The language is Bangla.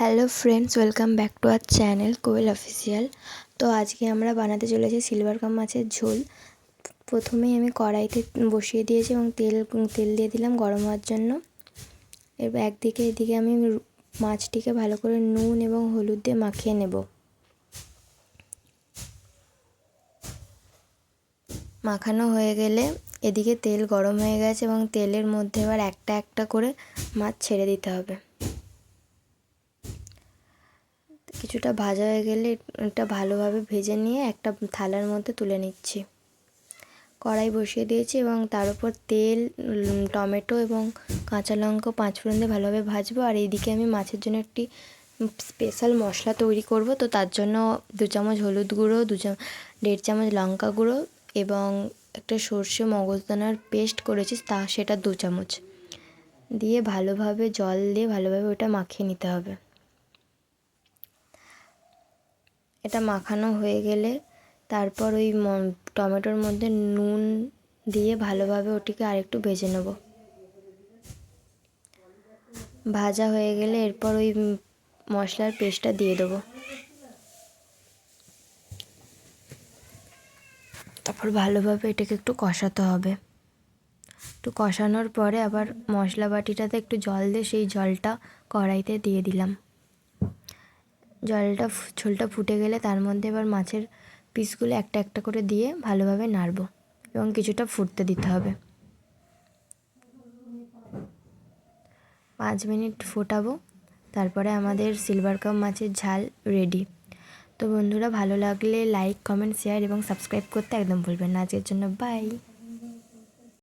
Hello friends welcome back to our channel Koyel official তো আজকে আমরা বানাতে চলেছি সিলভার কাপ মাছের ঝোল। প্রথমেই আমি কড়াইতে বসিয়ে দিয়েছি এবং তেল তেল দিয়ে দিলাম গরম হওয়ার জন্য। এবার একদিকে এদিকে আমি মাছটিকে ভালো করে নুন এবং হলুদ দিয়ে মাখিয়ে নেব। মাখানো হয়ে গেলে এদিকে তেল গরম হয়ে গেছে এবং তেলের মধ্যে এবার একটা একটা করে মাছ ছেড়ে দিতে হবে। কিছুটা ভাজা হয়ে গেলে এটা ভালোভাবে ভেজে নিয়ে একটা থালার মধ্যে তুলে নিচ্ছি। কড়াই বসিয়ে দিয়েছি এবং তার উপর তেল টমেটো এবং কাঁচা লঙ্কা পাঁচ ফোড়ন দিয়ে ভালোভাবে ভাজবো। আর এইদিকে আমি মাছের জন্য একটি স্পেশাল মশলা তৈরি করব। তো তার জন্য দু চামচ হলুদ গুঁড়ো, দু চামচ দেড় চামচ লঙ্কা গুঁড়ো এবং একটা সর্ষে মগজদানার পেস্ট করেছি, তা সেটা দু চামচ। দিয়ে ভালোভাবে জল দিয়ে ভালোভাবে ওটা মাখিয়ে নিতে হবে। এটা মাখানো হয়ে গেলে তারপর ওই টমেটোর মধ্যে নুন দিয়ে ভালোভাবে ওটিকে আরেকটু ভেজে নেব। ভাজা হয়ে গেলে এরপর ওই মশলার পেস্টটা দিয়ে দেবো। তারপর ভালোভাবে এটাকে একটু কষাতে হবে। একটু কষানোর পরে আবার মশলা বাটিটাতে একটু জল দিয়ে সেই জলটা কড়াইতে দিয়ে দিলাম। জলটা ঝোলটা ফুটে গেলে তার মধ্যে এবার মাছের পিসগুলো একটা একটা করে দিয়ে ভালোভাবে নাড়ব এবং কিছুটা ফুটতে দিতে হবে। পাঁচ মিনিট ফোটাবো, তারপরে আমাদের সিলভার কাপ মাছের ঝাল রেডি তো বন্ধুরা, ভালো লাগলে লাইক কমেন্ট শেয়ার এবং সাবস্ক্রাইব করতে একদম ভুলবেন না। আজকের জন্য বাই